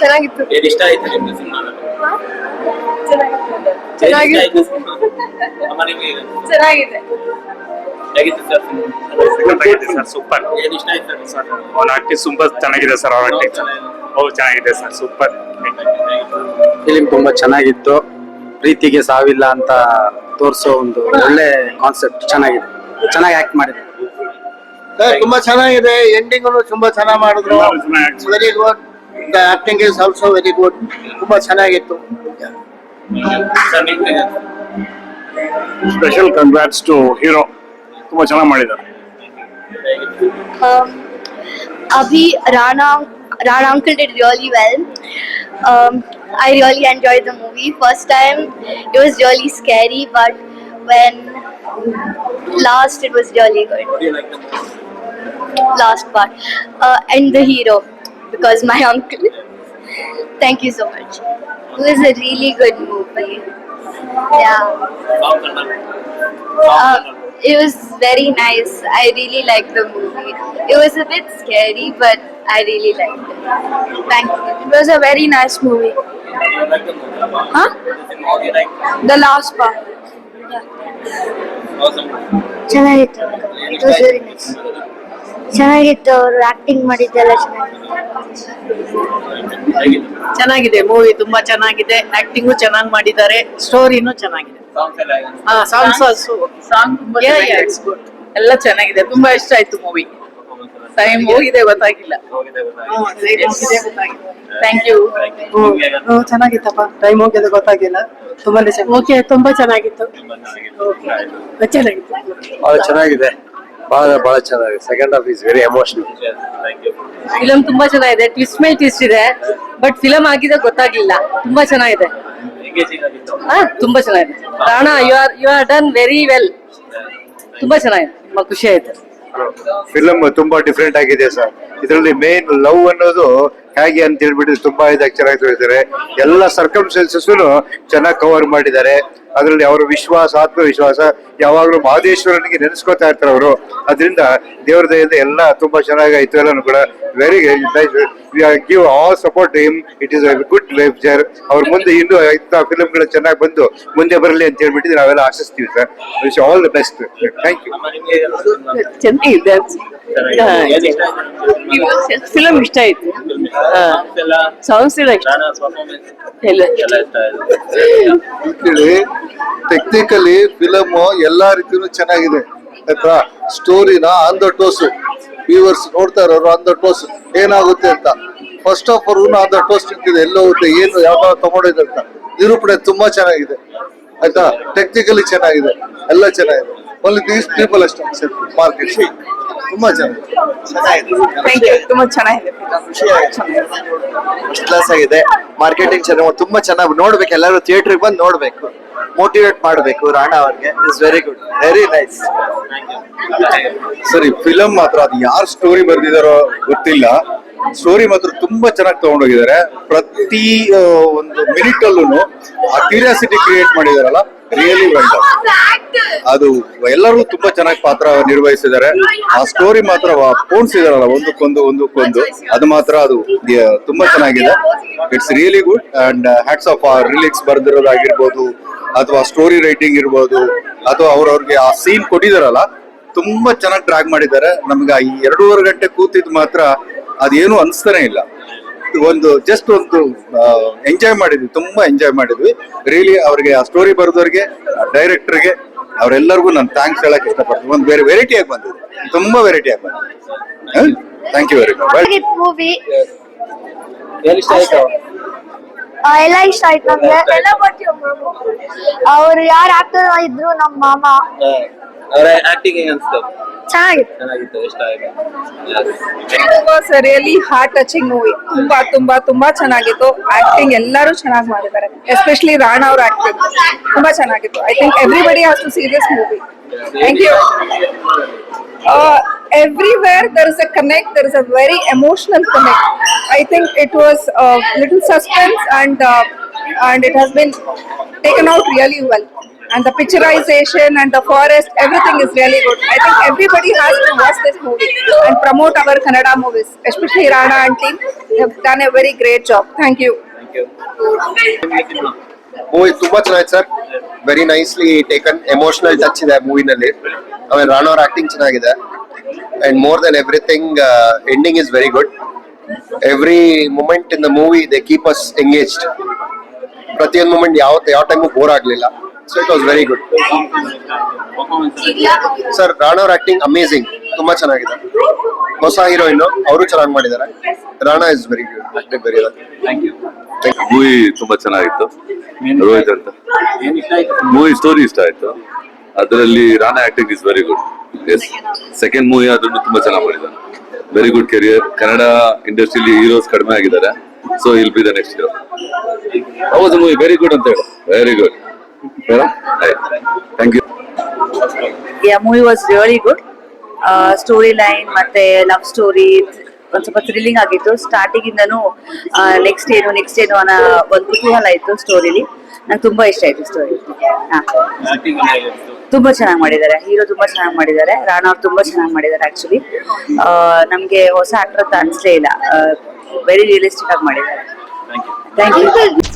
ಚೆನ್ನಾಗಿತ್ತು. ಏನ್ ಇಷ್ಟ ಆಯ್ತು ನಿಮ್ಗೆ ಸಿನಿಮಾ? ಚೆನ್ನಾಗಿತ್ತು. ಚೆನ್ನಾಗಿದೆ. Sir super. ಏನ್ ಇಷ್ಟ ಆಯ್ತು ಸರ್ ಅವ್ನ ಆಕ್ಟಿಂಗ್ ತುಂಬಾ ಚೆನ್ನಾಗಿದೆ ಸರ್ ಅವ್ರ ಆಕ್ಟಿಂಗ್ ಹೌದು ಚೆನ್ನಾಗಿದೆ. Sir super. ಫಿಲಿಮ್ ತುಂಬಾ ಚೆನ್ನಾಗಿತ್ತು. ಪ್ರೀತಿಗೆ ಸಾವಿಲ್ಲ ಅಂತ ತೋರಿಸೋ ಒಂದು ಒಳ್ಳೆ ಕಾನ್ಸೆಪ್ಟ್ ಚೆನ್ನಾಗಿದೆ. ಚೆನ್ನಾಗಿ ಆಕ್ಟ್ ಮಾಡಿದ್ರು. ಸರ್ ತುಂಬಾ ಚೆನ್ನಾಗಿದೆ. ಎಂಡಿಂಗ್ ತುಂಬಾ ಚೆನ್ನಾಗಿ ಮಾಡಿದ್ರು. ಎಲ್ಲರೂ ಚೆನ್ನಾಗಿ act very good the acting is also very good ತುಂಬಾ ಚೆನ್ನಾಗಿತ್ತು ಸರ್ ನಿಮ್ಗೆ ಸ್ಪೆಷಲ್ ಕಂಗ್ರಾಟ್ಸ್ ಟು ಹೀರೋ ತುಂಬಾ ಚೆನ್ನಾಗಿ ಮಾಡಿದ್ದಾರೆ ಹೇಗಿತ್ತು Um, Abhi Rana Rana uncle did really well. Um, I really enjoyed the movie. First time it was really scary, but when last it was really good. What do you like the most? Last part uh, and the hero because my uncle. Thank you so much. It was a really good movie. Yeah. Uh, it was very nice. I really liked the movie. It was a bit scary, but I really liked it. Thank you. It was a very nice movie. Huh? The last part. Yeah. Awesome. It was very nice. ಚೆನ್ನಾಗಿತ್ತು ಅವರು acting ಮಾಡಿದ್ದೆಲ್ಲ ಚೆನ್ನಾಗಿತ್ತು. ಚೆನ್ನಾಗಿದೆ movie ತುಂಬಾ ಚೆನ್ನಾಗಿದೆ acting ಚೆನ್ನಾಗಿ ಮಾಡಿದ್ದಾರೆ ಸ್ಟೋರಿನೂ ಚೆನ್ನಾಗಿದೆ. ಸಾಂಗ್ಸ್ ಎಲ್ಲ ಹೇಗೆ ಸಾಂಗ್ಸ್ ಸಾಂಗ್ ಗುಡ್ ಎಲ್ಲ ಚೆನ್ನಾಗಿದೆ ತುಂಬಾ ಇಷ್ಟ ಆಯ್ತು ಮೂವಿ ಟೈಮ್ ಹೋಗಿದೆ ಗೊತ್ತಾಗಿಲ್ಲ. ಹೋಗಿದೆ ಗೊತ್ತಾಗಿಲ್ಲ. Thank you? ಚೆನ್ನಾಗಿತ್ತಪ್ಪ. ಟೈಮ್ ಹೋಗಿದೆ ಗೊತ್ತಾಗಿಲ್ಲ. ತುಂಬಾ ಓಕೆ ತುಂಬಾ ಚೆನ್ನಾಗಿತ್ತು. ಚೆನ್ನಾಗಿದೆ. ಬಹಳ ಬಹಳ ಚೆನ್ನಾಗಿದೆ. Second half is very emotional film ತುಂಬಾ ಚೆನ್ನಾಗಿದೆ. ಟ್ವಿಸ್ಟ್ ಮೇಲೆ ಟ್ವಿಸ್ಟ್ ಇದೆ. ಬಟ್ ಫಿಲಂ ಆಗಿದೆ ಗೊತ್ತಾಗ್ಲಿಲ್ಲ. ತುಂಬಾ ಚೆನ್ನಾಗಿದೆ. ಹಾ ತುಂಬಾ ಚೆನ್ನಾಗಿದೆ. Rana you are you are done very well ತುಂಬಾ ಚೆನ್ನಾಗಿದೆ. ತುಂಬಾ ಖುಷಿ ಆಯ್ತು. ಫಿಲಮ್ ತುಂಬಾ ಡಿಫ್ರೆಂಟ್ ಆಗಿದೆ ಸರ್ ಇದರಲ್ಲಿ ಮೇನ್ ಲವ್ ಅನ್ನೋದು ಹೇಗೆ ಅಂತ ಹೇಳ್ಬಿಟ್ಟು ತುಂಬಾ ಇದಾಗಿ ಚೆನ್ನಾಗಿ ತೋರಿಸಿದ್ದಾರೆ. ಎಲ್ಲ ಸರ್ಕಮ್ಸ್ಟೆನ್ಸಸ್ ಚೆನ್ನಾಗಿ ಕವರ್ ಮಾಡಿದ್ದಾರೆ. ಅದರಲ್ಲಿ ಅವರ ವಿಶ್ವಾಸ ಆತ್ಮವಿಶ್ವಾಸ ಯಾವಾಗಲೂ ಮಹದೇಶ್ವರನಿಗೆ ನೆನೆಸ್ಕೊತಾ ಇರ್ತಾರೆ ಅವರು. ಅದರಿಂದ ದೇವರ ದಯದ ಎಲ್ಲ ತುಂಬಾ ಚೆನ್ನಾಗಾಯ್ತು. ಎಲ್ಲಾನು ಕೂಡ very give all support him it is good ವೆಬ್ಜರ್ ಅವ್ರ ಮುಂದೆ ಇನ್ನು ಇಂಥ ಫಿಲ್ಮ್ಗಳು ಚೆನ್ನಾಗಿ ಬಂದು ಮುಂದೆ ಬರಲಿ ಅಂತ ಹೇಳ್ಬಿಟ್ಟು ನಾವೆಲ್ಲ ಆಶಿಸ್ತೀವಿ sir wish all the best thank you ಚೆನ್ನಾಗಿದೆ. ಚೆನ್ನಾಗಿದೆ. ಇಷ್ಟ ಆಯ್ತು? ಸಾಂಗ್ಸ್. ಕೇಳಿ ಟೆಕ್ನಿಕಲಿ ಫಿಲಮ್ ಎಲ್ಲಾ ರೀತಿನೂ ಚೆನ್ನಾಗಿದೆ ಆಯ್ತಾ? ಸ್ಟೋರಿನ ಆನ್ ದ ಟೋಸ್ ವ್ಯೂವರ್ಸ್ ನೋಡ್ತಾ ಇರೋರು ಆನ್ ದ ಟೋಸ್ ಏನಾಗುತ್ತೆ ಅಂತ? First of all on the toss ನಿಂತಿದೆ. ಎಲ್ಲ ಹೋಗುತ್ತೆ ಏನು ಯಾವ ತಗೊಂಡಿದೆ ಅಂತ? ನಿರೂಪಣೆ ತುಂಬಾ ಚೆನ್ನಾಗಿದೆ ಆಯ್ತಾ? ಟೆಕ್ನಿಕಲಿ ಚೆನ್ನಾಗಿದೆ. ಎಲ್ಲ ಚೆನ್ನಾಗಿದೆ. ಓನ್ಲಿ ದೀಸ್ ಪೀಪಲ್ ಅಷ್ಟೇ ಮಾರ್ಕೆಟ್ ತುಂಬಾ ಚೆನ್ನಾಗಿದೆ. ಥ್ಯಾಂಕ್ ಯು ತುಂಬಾ ಚೆನ್ನಾಗಿದೆ. ಫಸ್ಟ್ ಕ್ಲಾಸ್ ಆಗಿದೆ. ಮಾರ್ಕೆಟಿಂಗ್ ಚೆನ್ನಾಗಿ ತುಂಬಾ ಚೆನ್ನಾಗಿ ನೋಡ್ಬೇಕು. ಎಲ್ಲರೂ ಥಿಯೇಟರ್ಗೆ ಬಂದು ನೋಡ್ಬೇಕು. ಮೋಟಿವೇಟ್ ಮಾಡಬೇಕು ರಾಣಾ ಅವ್ರಿಗೆ. Is very good very nice ಸರಿ ಫಿಲಂ ಮಾತ್ರ ಅದು ಯಾರು ಸ್ಟೋರಿ ಬರ್ದಿದಾರೋ ಗೊತ್ತಿಲ್ಲ. ಸ್ಟೋರಿ ಮಾತ್ರ ತುಂಬಾ ಚೆನ್ನಾಗಿ ತಗೊಂಡೋಗಿದ್ದಾರೆ. ಪ್ರತಿ ಒಂದು ಮಿನಿಟ್ ಅಲ್ಲೂ ಆ ಕ್ಯೂರಿಯಾಸಿಟಿ ಕ್ರಿಯೇಟ್ ಮಾಡಿದಾರಲ್ಲ ರಿಯಲಿ ಅದು ಎಲ್ಲರೂ ತುಂಬಾ ಚೆನ್ನಾಗಿ ಪಾತ್ರ ನಿರ್ವಹಿಸಿದ್ದಾರೆ. ಆ ಸ್ಟೋರಿ ಮಾತ್ರ ಪೋಣಿಸಿದಾರಲ್ಲ ಒಂದಕ್ಕೊಂದು ಒಂದಕ್ಕೊಂದು. ಅದು ಮಾತ್ರ ಅದು ತುಂಬಾ ಚೆನ್ನಾಗಿದೆ. It's really good and hats off ಆ ರಿಲಿಕ್ಸ್ ಬರ್ದಿರೋದಾಗಿರ್ಬೋದು ಅಥವಾ ಸ್ಟೋರಿ ರೈಟಿಂಗ್ ಇರ್ಬೋದು ಅಥವಾ ಅವ್ರವ್ರಿಗೆ ಆ ಸೀನ್ ಕೊಟ್ಟಿದಾರಲ್ಲ ತುಂಬಾ ಚೆನ್ನಾಗಿ ಡ್ರಾಗ್ ಮಾಡಿದ್ದಾರೆ. ನಮ್ಗೆ ಈ ಎರಡೂವರೆ ಗಂಟೆ ಕೂತಿದ್ ಮಾತ್ರ ಅದೇನು ಅನ್ಸ್ತಾನೆ ಇಲ್ಲ. ಒಂದು ಜಸ್ಟ್ ಒಂದು ಎಂಜಾಯ್ ಮಾಡಿದ್ವಿ ತುಂಬಾ ಎಂಜಾಯ್ ಮಾಡಿದ್ವಿ. ರಿಯಲಿ ಅವ್ರಿಗೆ ಆ ಸ್ಟೋರಿ ಬರೆದವ್ರಿಗೆ ಡೈರೆಕ್ಟರ್ಗೆ ಅವರೆಲ್ಲರಿಗೂ ನಾನು ಥ್ಯಾಂಕ್ಸ್ ಹೇಳಕ್ ಇಷ್ಟಪಡ್ತೀನಿ. ಒಂದು ಬೇರೆ ವೆರೈಟಿ ಆಗಿ ಬಂದಿದೆ. ತುಂಬಾ ವೆರೈಟಿ ಆಗಿ ಬಂದಿದೆ. Thank you very much movie ಎಲ್ಲ ಇಷ್ಟ ಆಯ್ತು ನಮ್ಗೆ ಅವ್ರು ಯಾರು ಆಕ್ಟರ್ ಇದ್ರು ನಮ್ಮ ಮಾಮ. ಅವರ ಆಕ್ಟಿಂಗ್ ಅನ್ಸ್ತು? ಚೆನ್ನಾಗಿತ್ತು. ಚೆನ್ನಾಗಿತ್ತು ಇಷ್ಟ was really heart touching movie ತುಂಬಾ ತುಂಬಾ ತುಂಬಾ ಚೆನ್ನಾಗಿತ್ತು. ಆಕ್ಟಿಂಗ್ ಎಲ್ಲರೂ ಚೆನ್ನಾಗಿ ಮಾಡಿದ್ದಾರೆ. ಎಸ್ಪೆಷಲಿ ರಾಣಾ ಅವ್ರ ಆಕ್ಟಿಂಗ್ ತುಂಬಾ ಚೆನ್ನಾಗಿತ್ತು. I think everybody has to see this movie thank you everywhere there is a connect there is a very emotional connect I think it was little suspense and and it has been taken out really well and the picturization and the forest, everything is really good. I think everybody has to watch this movie and promote our Kannada movies, especially Rana and team. They have done a very great job. Thank you. Thank you. Movie ತುಂಬಾ ಚೆನ್ನಾಗಿದೆ sir very nicely taken emotional touch ಇದೆ ಮೂವಿನಲ್ಲಿ ಆಮೇಲೆ ರಾಣಾ ಅವ್ರ acting ಚೆನ್ನಾಗಿದೆ and more then everything ending is very good every moment in the movie they keep us engaged ಪ್ರತಿಯೊಂದು moment ಯಾವ ಯಾವ ಟೈಮು ಬೋರ್ ಆಗ್ಲಿಲ್ಲ so it was very good sir ರಾಣವ್ರ acting amazing ತುಂಬಾ ಚೆನ್ನಾಗಿದೆ. ಹೊಸ ಹೀರೋಯಿನ್ ಅವರು ಚೆನ್ನಾಗಿ ಮಾಡಿದ್ದಾರೆ. Rana is very good acting very thank you movie ತುಂಬಾ ಚೆನ್ನಾಗಿತ್ತು. ರೋಹಿತ್ ಅಂತ. ಮೂವಿ ಸ್ಟೋರಿ ಇಷ್ಟ ಆಯ್ತು. ಅದರಲ್ಲಿ Rana acting is very good as second movie ಅದನ್ನು ತುಂಬಾ ಚೆನ್ನಾಗಿ ಮಾಡಿದ್ದಾರೆ ವೆರಿ ಗುಡ್ ಕೆರಿಯರ್ ಕನ್ನಡ ಇಂಡಸ್ಟ್ರಿಲಿ ಹೀರೋಸ್ ಕಡಿಮೆ ಆಗಿದ್ದಾರೆ. So I'll be the next hero ಹೌದು ಮೂವಿ ವೆರಿ ಗುಡ್ ಅಂತ ಹೇಳಿ. Very good thank you yeah movie was really good story line ಮತ್ತೆ ಲವ್ ಸ್ಟೋರಿ ಒಂದ್ ಸ್ವಲ್ಪ ಥ್ರಿಲ್ಲಿಂಗ್ ಆಗಿತ್ತು. ಸ್ಟಾರ್ಟಿಂಗ್ ಇಂದನು ನೆಕ್ಸ್ಟ್ ಏನು ನೆಕ್ಸ್ಟ್ ಏನು ಅನ್ನೋ ಒಂದು ಕುತೂಹಲ ಇತ್ತು ಸ್ಟೋರಿಲಿ ನಂಗೆ ತುಂಬಾ ಇಷ್ಟ ಆಯ್ತು ಸ್ಟೋರಿ ತುಂಬಾ ಚೆನ್ನಾಗಿ ಮಾಡಿದ್ದಾರೆ. ಹೀರೋ ತುಂಬಾ ಚೆನ್ನಾಗಿ ಮಾಡಿದ್ದಾರೆ. ರಾಣಾ ಅವ್ರು ತುಂಬಾ ಚೆನ್ನಾಗಿ ಮಾಡಿದ್ದಾರೆ ಆಕ್ಚುಲಿ ನಮ್ಗೆ ಹೊಸ ಆಕ್ಟರ್ ಅಂತ ಅನ್ಸ್ಲೇ ಇಲ್ಲ. ವೆರಿ ರಿಯಲಿಸ್ಟಿಕ್ ಆಗಿ ಮಾಡಿದ್ದಾರೆ. Thank you